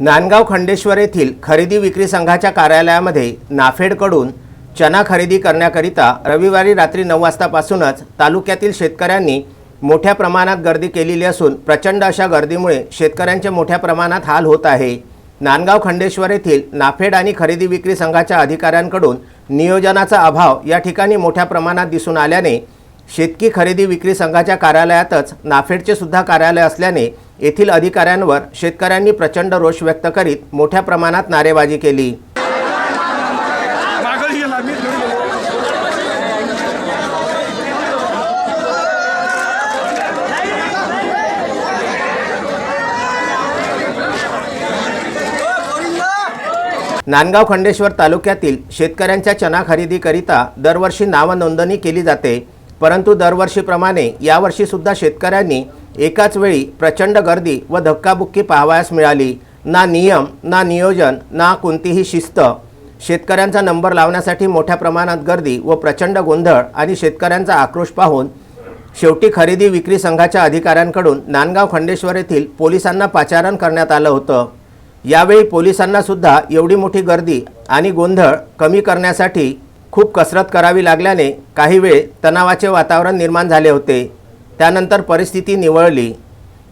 नांदगाव खंडेश्वर येथील खरेदी विक्री संघाच्या कार्यालयामध्ये नाफेडकडून चना खरेदी करण्याकरिता रविवारी रात्री नऊ वाजतापासूनच तालुक्यातील शेतकऱ्यांनी मोठ्या प्रमाणात गर्दी केलेली असून प्रचंड अशा गर्दीमुळे शेतकऱ्यांचे मोठ्या प्रमाणात हाल होत आहे. नांदगाव खंडेश्वर येथील नाफेड आणि खरेदी विक्री संघाच्या अधिकाऱ्यांकडून नियोजनाचा अभाव या ठिकाणी मोठ्या प्रमाणात दिसून आल्याने शेतकी खरेदी विक्री संघाच्या कार्यालयातच नाफेडचे सुद्धा कार्यालय असल्याने येथील अधिकाऱ्यांवर शेतकऱ्यांनी प्रचंड रोष व्यक्त करीत मोठ्या प्रमाणात नारेबाजी केली. नांदगाव खंडेश्वर तालुक्यातील शेतकऱ्यांच्या चना खरेदीकरिता दरवर्षी नाव नोंदणी केली जाते परंतु दरवर्षीप्रमाणे यावर्षी सुद्धा शेतकऱ्यांनी एकाच वेळी प्रचंड गर्दी व धक्काबुक्की पाहावयास मिळाली. ना नियम ना नियोजन ना कोणतीही शिस्त. शेतकऱ्यांचा नंबर लावण्यासाठी मोठ्या प्रमाणात गर्दी व प्रचंड गोंधळ आणि शेतकऱ्यांचा आक्रोश पाहून शेवटी खरेदी विक्री संघाच्या अधिकाऱ्यांकडून नांदगाव खंडेश्वर येथील पोलिसांना पाचारण करण्यात आलं होतं. यावेळी पोलिसांना सुद्धा एवढी मोठी गर्दी आणि गोंधळ कमी करण्यासाठी खूप कसरत करावी लागल्याने काही वेळ तणावाचे वातावरण निर्माण झाले होते. त्यानंतर परिस्थिती निवळली.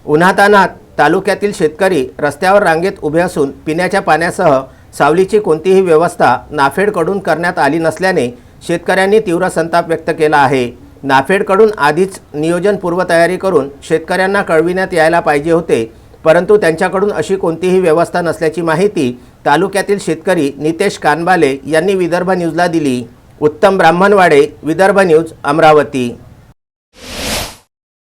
उन्हातान्हात तालुक्यातील शेतकरी रस्त्यावर रांगेत उभे असून पिण्याच्या पाण्यासह सावलीची कोणतीही व्यवस्था नाफेडकडून करण्यात आली नसल्याने शेतकऱ्यांनी तीव्र संताप व्यक्त केला आहे. नाफेडकडून आधीच नियोजन पूर्वतयारी करून शेतकऱ्यांना कळविण्यात यायला पाहिजे होते परंतु त्यांच्याकडून अशी कोणतीही व्यवस्था नसल्याची माहिती तालुक्यातील शेतकरी नितेश कानबाले यांनी विदर्भ न्यूजला दिली. उत्तम ब्राह्मणवाडे विदर्भ न्यूज अमरावती.